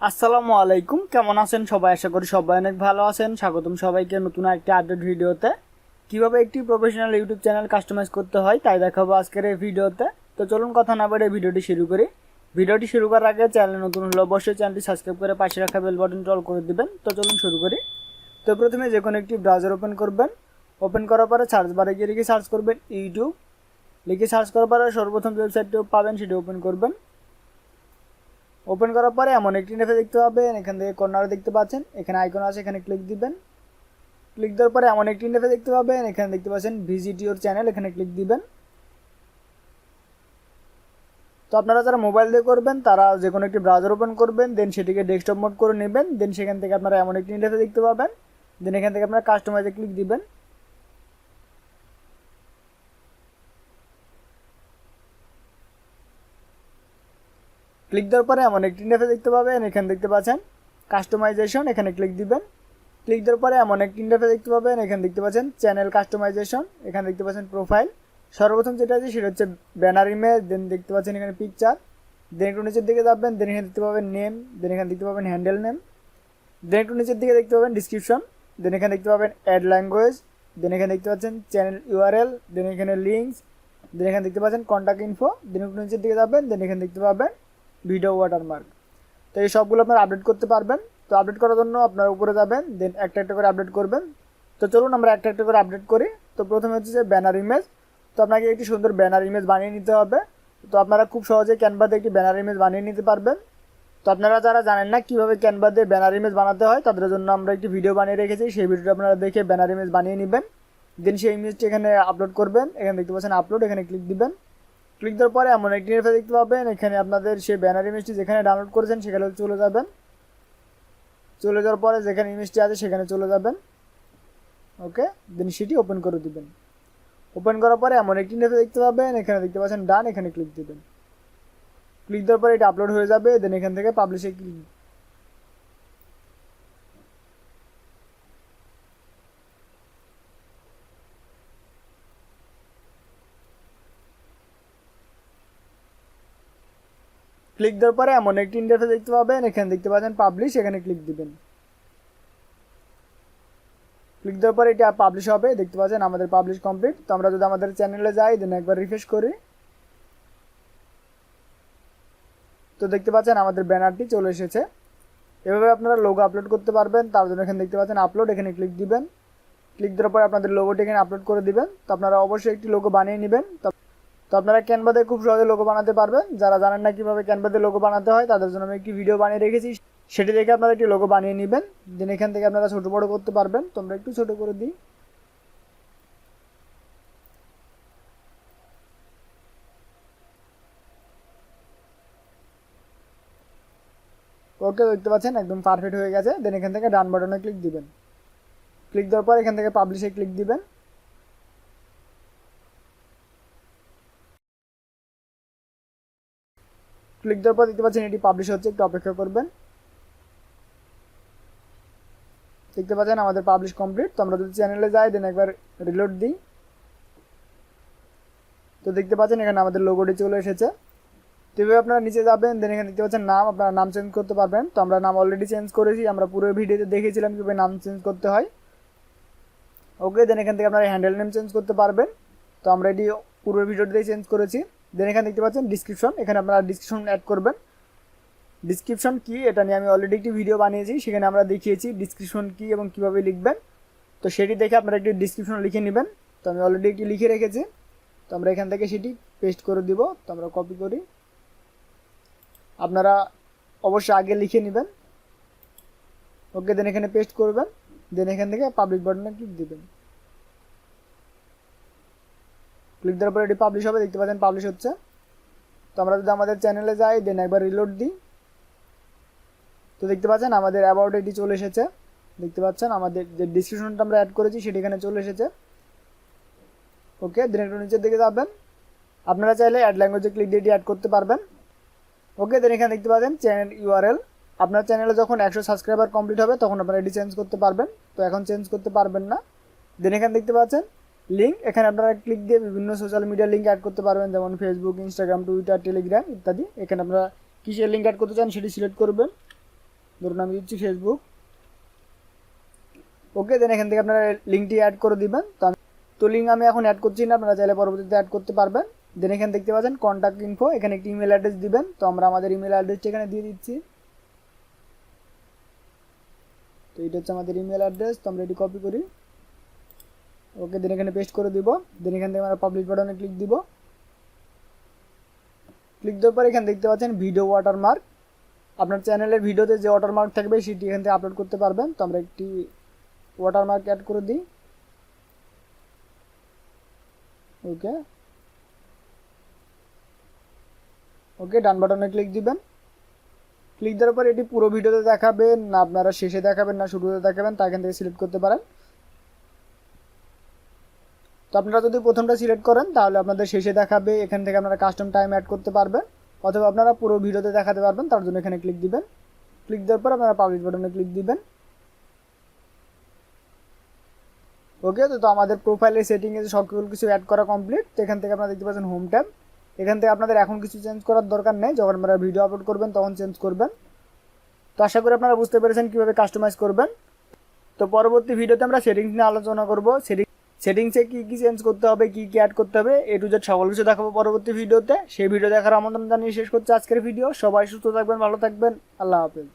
আসসালামু আলাইকুম। কেমন আছেন সবাই? আশা করি সবাই অনেক ভালো আছেন। স্বাগতম সবাইকে নতুন একটি আপডেট ভিডিওতে। কীভাবে একটি প্রফেশনাল ইউটিউব চ্যানেল কাস্টমাইজ করতে হয় তাই দেখাবো আজকের এই ভিডিওতে। তো চলুন কথা না বেড়ে ভিডিওটি শুরু করি। ভিডিওটি শুরু করার আগে চ্যানেল নতুন হলে অবশ্যই চ্যানেলটি সাবস্ক্রাইব করে পাশে রাখা বেল বাটন অল করে দিবেন। তো চলুন শুরু করি। তো প্রথমে যে কোনো একটি ব্রাউজার ওপেন করবেন। ওপেন করার পরে সার্চ বারে গিয়ে লিখে সার্চ করবেন ইউটিউব লিখে সার্চ করার পরে সর্বপ্রথম ওয়েবসাইটটি পাবেন, সেটি ওপেন করবেন। ওপেন করার পরে এমন একটি ইন্টারফেস দেখতে পাবেন। এখান থেকে কর্নারে দেখতে পাচ্ছেন। এখানে আইকন আছে, এখানে ক্লিক দিবেন। ক্লিক দেওয়ার পরে এমন একটি ইন্টারফেস দেখতে পাবেন। এখানে দেখতে পাচ্ছেন ভিজিট ইউর চ্যানেল এখানে ক্লিক দিবেন। তো আপনারা যারা মোবাইল দিয়ে করবেন, তারা যে কোনো একটি ব্রাউজার ওপেন করবেন দেন সেটিকে ডেস্কটপ মোড করে নেবেন। দেন সেখান থেকে আপনারা এমন একটি ইন্টারফেস দেখতে পাবেন। দেন এখান থেকে আপনারা কাস্টমাইজে ক্লিক দিবেন। ক্লিক দেওয়ার পরে এমন একটি ইন্টারফেস দেখতে পাবেন, এখানে দেখতে পাচ্ছেন কাস্টমাইজেশন এখানে ক্লিক দিবেন। ক্লিক দেওয়ার পরে এমন একটি ইন্টারফেস দেখতে পাবেন, এখানে দেখতে পাচ্ছেন চ্যানেল কাস্টমাইজেশন এখানে দেখতে পাচ্ছেন প্রোফাইল সর্বপ্রথম যেটা আছে সেটা হচ্ছে ব্যানার ইমেজ দেন দেখতে পাচ্ছেন এখানে পিকচার দেন একটু নিচের দিকে যাবেন দেন এখানে দেখতে পাবেন নেম দেন এখানে দেখতে পাবেন হ্যান্ডেল নেম দেন একটু নিচের দিকে দেখতে পাবেন ডিসক্রিপশন দেন এখানে দেখতে পাবেন অ্যাড ল্যাঙ্গুয়েজ দেন এখানে দেখতে পাচ্ছেন চ্যানেল ইউআরএল দেন এখানে লিঙ্কস দেন এখানে দেখতে পাচ্ছেন কন্ট্যাক্ট ইনফো দেন একটু নিচের দিকে যাবেন দেন এখানে দেখতে পাবেন ভিডিও ওয়াটারমার্ক তো এই সবগুলো আপনারা আপডেট করতে পারবেন। তো আপডেট করার জন্য আপনারা উপরে যাবেন দেন একটা একটা করে আপডেট করবেন। তো চলুন আমরা একটা একটা করে আপডেট করি। তো প্রথমে হচ্ছে যে ব্যানার ইমেজ তো আপনাকে একটি সুন্দর ব্যানার ইমেজ বানিয়ে নিতে হবে। তো আপনারা খুব সহজে ক্যানভাতে একটি ব্যানার ইমেজ বানিয়ে নিতে পারবেন। তো আপনারা যারা জানেন না কীভাবে ক্যানভা দিয়ে ব্যানার ইমেজ বানাতে হয়, তাদের জন্য আমরা একটি ভিডিও বানিয়ে রেখেছি। সেই ভিডিওটা আপনারা দেখে ব্যানার ইমেজ বানিয়ে নেবেন। দেন সেই ইমেজটি এখানে আপলোড করবেন। এখানে দেখতে পাচ্ছেন আপলোড এখানে ক্লিক দিবেন। ক্লিক দেওয়ার পরে এমন একটি ইন্টারফেস দেখতে পাবেন। এখানে আপনাদের সেই ব্যানার ইমেজটি যেখানে ডাউনলোড করেছেন, সেখানে চলে যাবেন। চলে যাওয়ার পরে যেখানে ইমেজটি আছে, সেখানে চলে যাবেন। ওকে দেন সেটি ওপেন করে দেবেন। ওপেন করার পরে এমন একটি ইন্টারফেস দেখতে পাবেন। এখানে দেখতে পাচ্ছেন ডান এখানে ক্লিক দেবেন। ক্লিক দেওয়ার পরে এটা আপলোড হয়ে যাবে। দেন এখান থেকে পাবলিশে ক্লিক ক্লিক দেওয়ার পরে এমন একটি ইন্টারফেস দেখতে পাবেন। এখানে দেখতে পাচ্ছেন পাবলিশ এখানে ক্লিক দিবেন। ক্লিক দেওয়ার পরে এটা পাবলিশ হবে। দেখতে পাচ্ছেন আমাদের পাবলিশ কমপ্লিট তো আমরা যদি আমাদের চ্যানেলে যাই দেন একবার রিফ্রেশ করি। তো দেখতে পাচ্ছেন আমাদের ব্যানারটি চলে এসেছে। এভাবে আপনারা লোগো আপলোড করতে পারবেন। তার জন্য এখানে দেখতে পাচ্ছেন আপলোড এখানে ক্লিক দিবেন। ক্লিক দেওয়ার পরে আপনাদের লোগোটি এখানে আপলোড করে দিবেন। তো আপনারা অবশ্যই একটি লোগো বানিয়ে নেবেন। তো আপনারা ক্যানভাতে খুব সহজে লোগো বানাতে পারবেন। যারা জানেন না কীভাবে ক্যানভাতে লোগো বানাতে হয়, তাদের জন্য আমি একটি ভিডিও বানিয়ে রেখেছি। সেটি দেখে আপনারা একটি লোগো বানিয়ে নেবেন। দেন এখান থেকে আপনারা ছোটো বড়ো করতে পারবেন। তোমরা একটু ছোটো করে দিই। ওকে দেখতে পাচ্ছেন, একদম পারফেক্ট হয়ে গেছে। দেন এখান থেকে ডান বাটনে ক্লিক দিবেন। ক্লিক দেওয়ার পর এখান থেকে পাবলিশে ক্লিক দিবেন। ক্লিক দেওয়ার পর দেখতে পাচ্ছেন এটি পাবলিশ হচ্ছে, একটু অপেক্ষা করবেন। দেখতে পাচ্ছেন আমাদের পাবলিশ কমপ্লিট তো আমরা যদি চ্যানেলে যাই দেন একবার রিলোড দিই। তো দেখতে পাচ্ছেন এখানে আমাদের লোগোটি চলে এসেছে। তো এভাবে আপনারা নিচে যাবেন দেন এখানে দেখতে পাচ্ছেন নাম, আপনারা নাম চেঞ্জ করতে পারবেন। তো আমরা নাম অলরেডি চেঞ্জ করেছি, আমরা পুরো ভিডিওতে দেখেছিলাম কীভাবে নাম চেঞ্জ করতে হয়। ওকে দেন এখান থেকে আপনারা হ্যান্ডেল নেম চেঞ্জ করতে পারবেন। তো আমরা এটি পুরো ভিডিওটিতেই চেঞ্জ করেছি। দেন এখানে দেখতে পাচ্ছেন ডিসক্রিপশন এখানে আপনারা ডিসক্রিপশন অ্যাড করবেন। ডিসক্রিপশন কি? এটা নিয়ে আমি অলরেডি একটি ভিডিও বানিয়েছি। সেখানে আমরা দেখিয়েছি ডিসক্রিপশন কি এবং কীভাবে লিখবেন। তো সেটি দেখে আপনারা একটি ডিসক্রিপশন লিখে নেবেন। তো আমি অলরেডি একটি লিখে রেখেছি। তো আমরা এখান থেকে সেটি পেস্ট করে দিব। তো আমরা কপি করি। আপনারা অবশ্যই আগে লিখে নেবেন। ওকে দেন এখানে পেস্ট করবেন। দেন এখান থেকে পাবলিক বাটনে ক্লিক দিবেন। ক্লিক দেওয়ার পরে, এটি পাবলিশ হবে, দেখতে পাচ্ছেন পাবলিশ হচ্ছে। তো আমরা যদি আমাদের চ্যানেলে যাই দেন একবার রিলোড দিই। তো দেখতে পাচ্ছেন, আমাদের অ্যাবাউট এটি চলে এসেছে। দেখতে পাচ্ছেন, আমাদের যে ডিসক্রিপশনটা আমরা অ্যাড করেছি, সেটি এখানে চলে এসেছে। ওকে দেন একটু নিচের দিকে যাবেন। আপনারা চাইলে অ্যাড ল্যাঙ্গুয়েজে ক্লিক দিয়ে এটি অ্যাড করতে পারবেন। ওকে দেন এখানে দেখতে পাচ্ছেন চ্যানেল ইউআরএল আপনার চ্যানেলে যখন একশো সাবস্ক্রাইবার কমপ্লিট হবে, তখন আপনারা এটি চেঞ্জ করতে পারবেন। তো এখন চেঞ্জ করতে পারবেন না। দেন এখানে দেখতে পাচ্ছেন লিঙ্ক এখানে আপনারা ক্লিক দিয়ে বিভিন্ন সোশ্যাল মিডিয়া লিঙ্ক অ্যাড করতে পারবেন, যেমন ফেসবুক ইনস্টাগ্রাম টুইটার টেলিগ্রাম ইত্যাদি। এখানে আপনারা কিসের লিঙ্ক অ্যাড করতে চান সেটি সিলেক্ট করবেন। ধরুন আমি দিচ্ছি ফেসবুক ওকে দেন এখান থেকে আপনারা লিঙ্কটি অ্যাড করে দিবেন। তো আমি তো লিঙ্ক আমি এখন অ্যাড করছি না, আপনারা চাইলে পরবর্তীতে অ্যাড করতে পারবেন। দেন এখানে দেখতে পাচ্ছেন কন্ট্যাক্ট ইনফো এখানে একটি ইমেল অ্যাড্রেস দিবেন। তো আমরা আমাদের ইমেল অ্যাড্রেসটি এখানে দিয়ে দিচ্ছি। তো এটা হচ্ছে আমাদের ইমেল অ্যাড্রেস তো আমরা এটি কপি করি। ওকে দেন এখানে পেস্ট করে দিব। দেন এখান থেকে আমরা পাবলিশ বাটনে ক্লিক দিব। ক্লিক দেওয়ার পর এখানে দেখতে পাচ্ছেন ভিডিও ওয়াটারমার্ক আপনার চ্যানেলের ভিডিওতে যে ওয়াটারমার্ক থাকবে, সেটি এখান থেকে আপলোড করতে পারবেন। তো আমরা একটি ওয়াটারমার্ক অ্যাড করে দিই। ওকে। ওকে, ডান বাটনে ক্লিক দিবেন। ক্লিক দেওয়ার পর এটি পুরো ভিডিওতে দেখাবেন, না আপনারা শেষে দেখাবেন, না শুরুতে দেখাবেন, তা এখান থেকে সিলেক্ট করতে পারেন। আপনারা যদি প্রথমটা সিলেক্ট করেন, তাহলে আপনাদের শেষে দেখাবে, এখান থেকে আপনারা কাস্টম টাইম অ্যাড করতে পারবেন। অথবা আপনারা পুরো ভিডিওতে দেখাতে পারবেন, তার জন্য এখানে ক্লিক দিবেন। ক্লিক দেওয়ার পর আপনারা পাবলিশ বাটনে ক্লিক দিবেন। ওকে তো তো আমাদের প্রোফাইলের সেটিংয়ে সকল কিছু অ্যাড করা কমপ্লিট তো এখান থেকে আপনারা দেখতে পাচ্ছেন হোম ট্যাব এখান থেকে আপনাদের এখন কিছু চেঞ্জ করার দরকার নেই। যখন আপনারা ভিডিও আপলোড করবেন, তখন চেঞ্জ করবেন। তো আশা করি আপনারা বুঝতে পেরেছেন কীভাবে কাস্টমাইজ করবেন। তো পরবর্তী ভিডিওতে আমরা সেটিংস নিয়ে আলোচনা করব। সেটিং সেটিংসে কী কী চেঞ্জ করতে হবে, কী কী অ্যাড করতে হবে এ টু জেড সকল কিছু দেখাবো পরবর্তী ভিডিওতে। সেই ভিডিও দেখার আমন্ত্রণ জানিয়ে শেষ করছি আজকের ভিডিও। সবাই সুস্থ থাকবেন, ভালো থাকবেন। আল্লাহ হাফেজ।